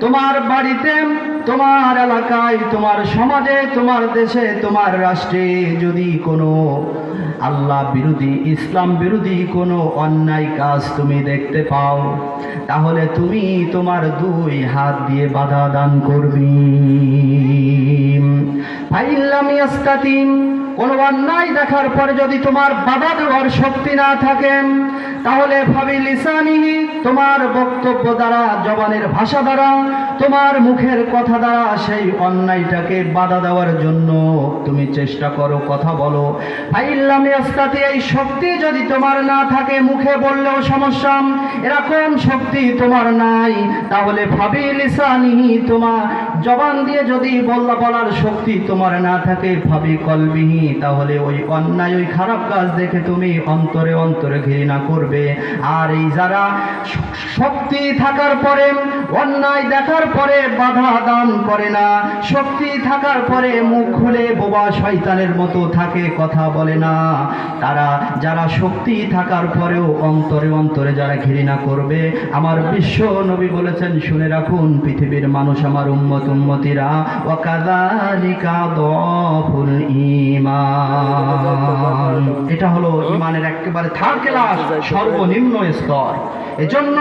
তোমার বাড়িতে, তোমার এলাকায়, তোমার সমাজে, তোমার দেশে, তোমার রাষ্ট্রে যদি কোনো আল্লাহ বিরোধী, ইসলাম বিরোধী কোনো অন্যায় কাজ তুমি দেখতে পাও, তাহলে তুমি তোমার দুই হাত দিয়ে বাধা দান করবি। ফাইল্লাম কোনো অন্যায় দেখার পরে যদি তোমার বাধা দেওয়ার শক্তি না থাকেন, তাহলে ভাবি লিসানিহি তোমার বক্তব্য দ্বারা, জবানের ভাষা দ্বারা, তোমার মুখের কথা দ্বারা সেই অন্যায়টাকে বাধা দেওয়ার জন্য তুমি চেষ্টা করো, কথা বলো। ফাইল্লাম ইয়াস্তাতি, এই শক্তি যদি তোমার না থাকে, মুখে বললেও সমস্যা। এরকম শক্তি তোমার নাই, তাহলে ভাবি লিসানিহি তোমার জবান দিয়ে যদি বল্লা বলার শক্তি তোমার না থাকে, ভাবি কলবিহি তাহলে ওই অন্যায়, ওই খারাপ কাজ দেখে তুমি অন্তরে অন্তরে ঘৃণা করবে। আর এই যারা শক্তি থাকার পরে অন্যায় দেখার পরে বাধা দান করে না, শক্তি থাকার পরে মুখ খুলে বোবা শয়তানের মতো থাকে কথা বলে না। তারা, যারা শক্তি থাকার পরেও অন্তরে অন্তরে যারা ঘৃণা করবে, আমার বিশ্ব নবী বলেছেন, শুনে রাখুন, পৃথিবীর মানুষ আমার উম্মত উম্মতিরা। ওয়াকাযালিকা দফুল ঈমান। এটা হলো ঈমানের একেবারে থার্ড ক্লাস সর্বনিম্ন স্তর। এজন্য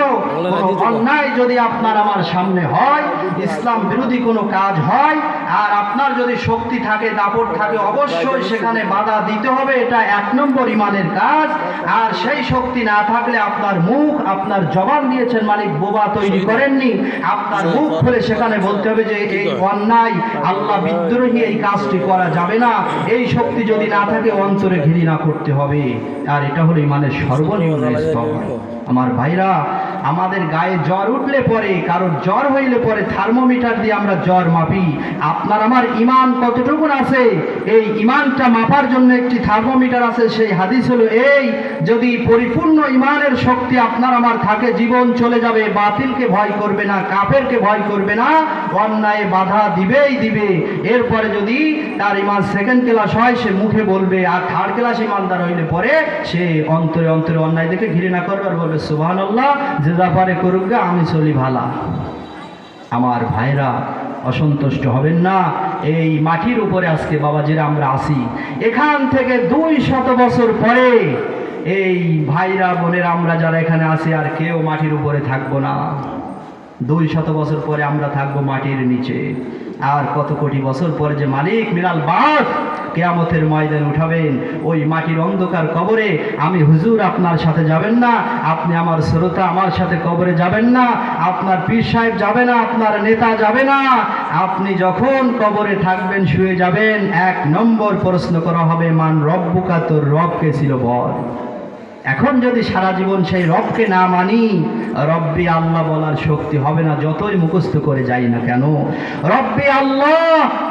অন্যায় যদি আপনার আমার সামনে হয় ইসলাম বিরোধী কোনো কাজ হয় আর আপনার যদি শক্তি থাকে দাপট থাকে অবশ্যই সেখানে বাধা দিতে হবে এটা এক নম্বর ইমানের কাজ। আর সেই শক্তি না থাকলে আপনার মুখ আপনার জবান দিয়েছেন মালিক বোবা তৈরি করেননি। আপনার মুখ খুলে সেখানে বলতে হবে যে এই অন্যায় আল্লাহ বিদ্রোহী এই কাজটি করা যাবে না। এই শক্তি যদি না থাকে অন্তরে ঘৃণা করতে হবে। আর এটা হলো ইমানের সর্বনিম্ন স্তর। আমার ভাইরা আমাদের গায়ে জ্বর উঠলে পরে কারোর জ্বর হইলে পরে থার্মোমিটার দিয়ে আমরা জ্বর মাপি। আপনার আমার ইমান কতটুকু আছে? এই ইমানটা মাপার জন্য একটি থার্মোমিটার আছে, সেই হাদিস হলো এই, যদি পরিপূর্ণ ইমানের শক্তি আপনার আমার থাকে, জীবন চলে যাবে, বাতিলকে ভয় করবে না, কাফেরকে ভয় করবে না, অন্যায় বাধা দিবেই দিবে। এরপরে যদি তার ইমান সেকেন্ড ক্লাস হয়, সে মুখে বলবে, আর থার্ড ক্লাস ইমানদার হইলে পরে সে অন্তরে অন্তরে অন্যায় দেখে ঘৃণা করবে আর বলবে সুবাহ যে যা পারে করুক গে, আমি চলি ভালা। আমার ভাইরা অসন্তুষ্ট হবেন না। এই মাটির উপরে আজকে বাবাজিরা আমরা আসি এখান থেকে দুই শত বছর পরে এই ভাইরা বোনের আমরা যারা এখানে আছি আর কেউ মাটির উপরে থাকব না। দুই শত বছর পরে আমরা থাকব মাটির নিচে। আর কত কোটি বছর পরে যে মালিক মিরাল বাস কেয়ামতের ময়দানে উঠাবেন, ওই মাটির অন্ধকার কবরে আমি হুজুর আপনার সাথে যাবেন না, আপনি আমার শ্রোতা আমার সাথে কবরে যাবেন না, আপনার পীর সাহেব যাবে না, আপনার নেতা যাবে না, আপনি যখন কবরে থাকবেন, শুয়ে যাবেন, এক নম্বর প্রশ্ন করা হবে, মান রব্বুকা, তোর রবকে ছিল বল এখন যদি সারা জীবন সেই রবকে না মানি, রব্বি আল্লাহ বলার শক্তি হবে না, যতই মুখস্থ করে যাই না কেন। রব্বি আল্লাহ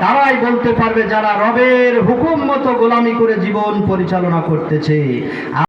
তারাই বলতে পারবে যারা রবের হুকুম মতো গোলামি করে জীবন পরিচালনা করতেছে।